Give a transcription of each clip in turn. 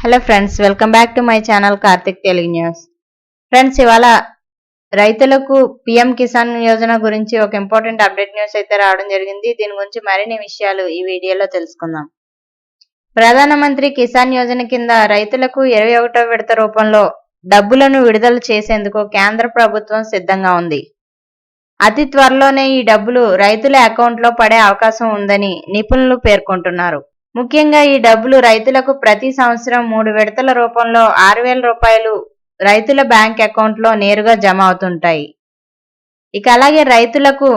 Hello friends welcome back to my channel Karthik Telugu news friends ఇవాళ రైతులకు PM Kisan Yojana గురించి ఒక ఇంపార్టెంట్ అప్డేట్ న్యూస్ అయితే రావడం జరిగింది. దీని గురించి మరిన్ని విషయాలు ఈ వీడియోలో తెలుసుకుందాం. ప్రధానమంత్రి కిసాన్ యోజన కింద రైతులకు ఇరవై ఒకటో విడత రూపంలో డబ్బులను విడుదల చేసేందుకు కేంద్ర ప్రభుత్వం సిద్ధంగా ఉంది. అతి త్వరలోనే ఈ డబ్బులు రైతుల అకౌంట్లో పడే అవకాశం ఉందని నిపుణులు పేర్కొంటున్నారు. ముఖ్యంగా ఈ డబ్బులు రైతులకు ప్రతి సంవత్సరం మూడు విడతల రూపంలో ఆరు వేల రూపాయలు రైతుల బ్యాంక్ అకౌంట్లో నేరుగా జమ అవుతుంటాయి. ఇక అలాగే రైతులకు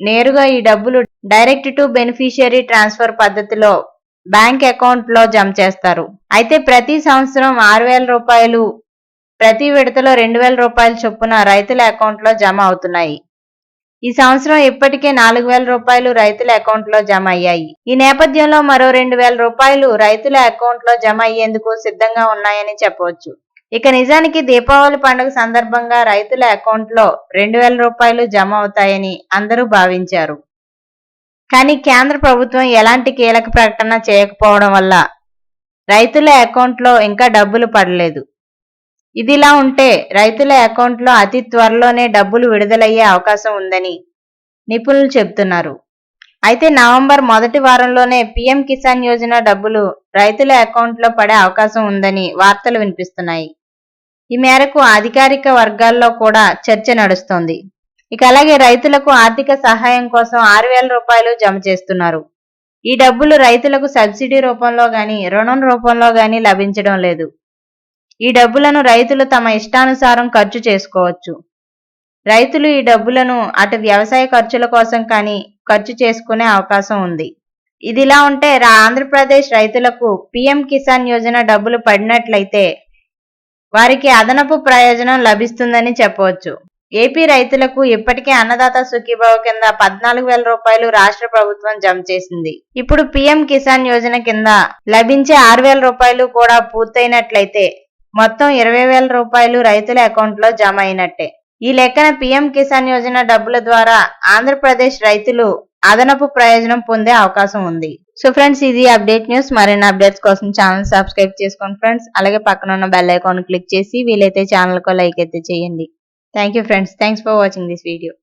నేరుగా ఈ డబ్బులు డైరెక్ట్ టు బెనిఫిషియరీ ట్రాన్స్ఫర్ పద్ధతిలో బ్యాంక్ అకౌంట్లో జమ చేస్తారు. అయితే ప్రతి సంవత్సరం ఆరు వేల రూపాయలు ప్రతి విడతలో రెండు వేల రూపాయల చొప్పున రైతుల అకౌంట్లో జమ అవుతున్నాయి. ఈ సంవత్సరం ఇప్పటికే నాలుగు వేల రూపాయలు రైతుల అకౌంట్లో జమ అయ్యాయి. ఈ నేపథ్యంలో మరో రెండు వేల రూపాయలు రైతుల అకౌంట్లో జమ అయ్యేందుకు సిద్ధంగా ఉన్నాయని చెప్పవచ్చు. ఇక నిజానికి దీపావళి పండుగ సందర్భంగా రైతుల అకౌంట్లో రెండు వేల రూపాయలు జమ అవుతాయని అందరూ భావించారు. కానీ కేంద్ర ప్రభుత్వం ఎలాంటి కీలక ప్రకటన చేయకపోవడం వల్ల రైతుల అకౌంట్లో ఇంకా డబ్బులు పడలేదు. ఇదిలా ఉంటే రైతుల అకౌంట్లో అతి త్వరలోనే డబ్బులు విడుదలయ్యే అవకాశం ఉందని నిపుణులు చెబుతున్నారు. అయితే నవంబర్ మొదటి వారంలోనే పీఎం కిసాన్ యోజన డబ్బులు రైతుల అకౌంట్లో పడే అవకాశం ఉందని వార్తలు వినిపిస్తున్నాయి. ఈ మేరకు అధికారిక వర్గాల్లో కూడా చర్చ నడుస్తోంది. ఇక అలాగే రైతులకు ఆర్థిక సహాయం కోసం ఆరు వేల రూపాయలు జమ చేస్తున్నారు. ఈ డబ్బులు రైతులకు సబ్సిడీ రూపంలో గాని రుణం రూపంలో గాని లభించడం లేదు. ఈ డబ్బులను రైతులు తమ ఇష్టానుసారం ఖర్చు చేసుకోవచ్చు. రైతులు ఈ డబ్బులను అటు వ్యవసాయ ఖర్చుల కోసం కానీ ఖర్చు చేసుకునే అవకాశం ఉంది. ఇదిలా ఉంటే ఆంధ్రప్రదేశ్ రైతులకు పీఎం కిసాన్ యోజన డబ్బులు పడినట్లయితే వారికి అదనపు ప్రయోజనం లభిస్తుందని చెప్పవచ్చు. ఏపీ రైతులకు ఇప్పటికే అన్నదాత సుఖీభావ కింద పద్నాలుగు వేల రూపాయలు రాష్ట్ర ప్రభుత్వం జమ చేసింది. ఇప్పుడు పీఎం కిసాన్ యోజన కింద లభించే ఆరు వేల రూపాయలు కూడా పూర్తయినట్లయితే మొత్తం ఇరవై వేల రూపాయలు రైతుల అకౌంట్లో జమ అయినట్టే. ఈ లెక్కన పీఎం కిసాన్ యోజన డబ్బుల ద్వారా ఆంధ్రప్రదేశ్ రైతులు అదనపు ప్రయోజనం పొందే అవకాశం ఉంది. సో ఫ్రెండ్స్ ఇది అప్డేట్ న్యూస్. మరిన్ని అప్డేట్స్ కోసం ఛానల్ సబ్స్క్రైబ్ చేసుకోండి ఫ్రెండ్స్. అలాగే పక్కన ఉన్న బెల్ ఐకాన్ క్లిక్ చేసి వీలైతే ఛానల్కు లైక్ అయితే చేయండి. Thank you friends. Thanks for watching this video.